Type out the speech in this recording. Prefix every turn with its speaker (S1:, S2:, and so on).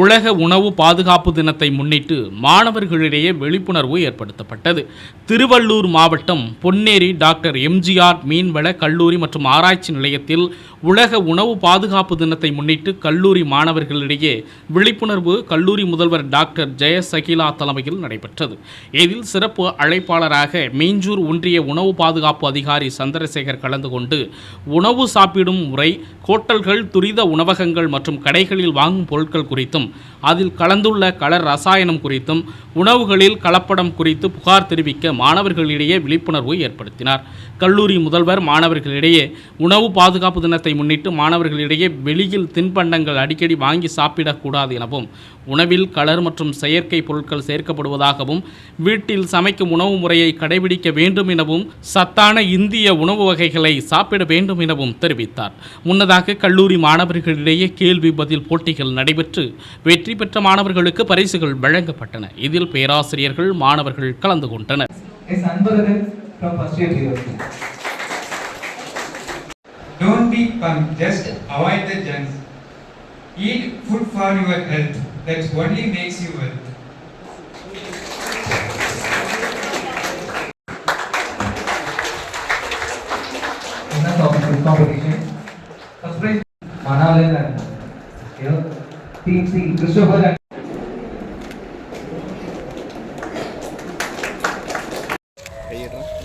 S1: உலக உணவு பாதுகாப்பு தினத்தை முன்னிட்டு மாணவர்களிடையே விழிப்புணர்வு ஏற்படுத்தப்பட்டது. திருவள்ளூர் மாவட்டம் பொன்னேரி டாக்டர் எம்ஜிஆர் மீன்வள கல்லூரி மற்றும் ஆராய்ச்சி நிலையத்தில் உலக உணவு பாதுகாப்பு தினத்தை முன்னிட்டு கல்லூரி மாணவர்களிடையே விழிப்புணர்வு கல்லூரி முதல்வர் டாக்டர் ஜெயசகிலா தலைமையில் நடைபெற்றது. இதில் சிறப்பு அழைப்பாளராக மீஞ்சூர் ஒன்றிய உணவு பாதுகாப்பு அதிகாரி சந்திரசேகர் கலந்து கொண்டு உணவு சாப்பிடும் முறை ஹோட்டல்கள் துரித உணவகங்கள் மற்றும் கடைகளில் வாங்கும் பொருட்கள் குறித்தும் அதில் கலந்துள்ள கலர் ரசாயனம் குறித்தும் உணவுகளில் கலப்படம் குறித்து புகார் தெரிவிக்க மாணவர்களிடையே விழிப்புணர்வு ஏற்படுத்தினார். கல்லூரி முதல்வர் மாணவர்களிடையே உணவு பாதுகாப்பு தினத்தை முன்னிட்டு மாணவர்களிடையே வெளியில் தின்பண்டங்கள் அடிக்கடி வாங்கி சாப்பிடக்கூடாது எனவும் உணவில் கலர் மற்றும் செயற்கை பொருட்கள் சேர்க்கப்படுவதாகவும் வீட்டில் சமைக்கும் உணவு முறையை கடைபிடிக்க வேண்டும் எனவும் சத்தான இந்திய உணவு வகைகளை சாப்பிட வேண்டும் எனவும் தெரிவித்தார். முன்னதாக கல்லூரி மாணவர்களிடையே கேள்வி பதில் போட்டிகள் நடைபெற்று வெற்றி பெற்ற மாணவர்களுக்கு பரிசுகள் வழங்கப்பட்டன இதில் பேராசிரியர்கள் மாணவர்கள் கலந்து கொண்டனர்
S2: மனாலே தான் టీమ్ శ్రీ కృష్ణభర్ Hey,